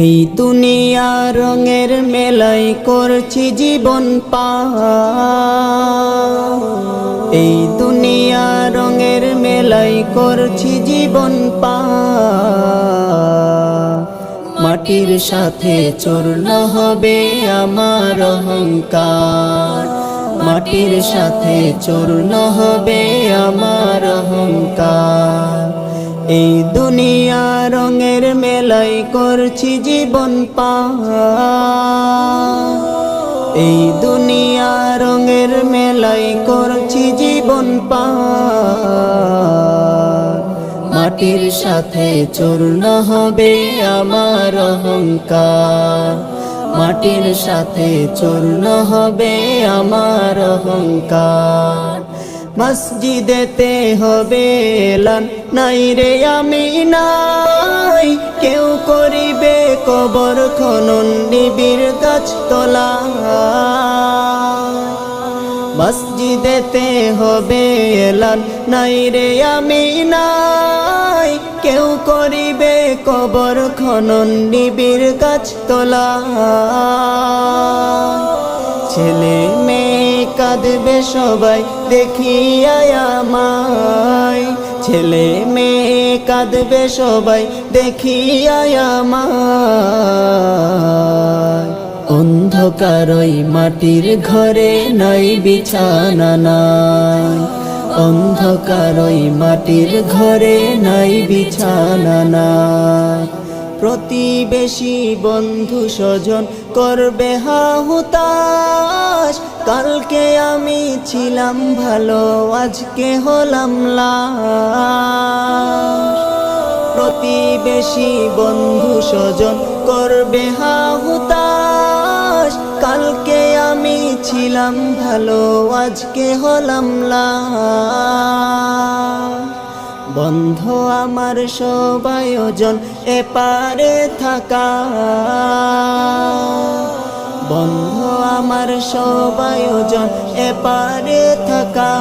এই দুনিয়া রঙের মেলাই করছি জীবন পা এই দুনিয়া রঙের মেলাই করছি জীবন পা মাটির সাথে চূর্ণ হবে আমার অহংকার। মাটির সাথে চূর্ণ হবে আমার অহংকার। এই দুনিয়া রঙের মেলাই করছি জীবন পা। এই দুনিয়া রঙের মেলাই করছি জীবন পা। মাটির সাথে চূর্ণ হবে আমার অহংকার। মাটির সাথে চূর্ণ হবে আমার অহংকার। মসজিদেতে হবে নাই রে আমি নাই, কেউ করিবে কবর খনন নিবিড় গাছ তোলা মসজিদেতে হবে এলান। নাই রে আমি নাই, কেউ করিবে কবর খনন নিবিড় গাছ তোলা কাঁদবে সবাই, দেখিয়া আমায়। ছেলে মেয়ে কাঁদবে সবাই, দেখিয়া আমায়। অন্ধকার ওই মাটির ঘরে নাই বিছানা নাই। অন্ধকার ওই মাটির ঘরে নাই বিছানা নাই। প্রতিবেশী বন্ধু স্বজন করবে হাহুতাস কালকে আমি ছিলাম ভালো, আজকে হলাম প্রতিবেশী বন্ধু স্বজন করবে হাহুতাস কালকে আমি ছিলাম ভালো, আজকে হলাম বন্ধ আমার সব আয়োজন এপারে থাকা। বন্ধ আমার সবায়োজন এপারে থাকা।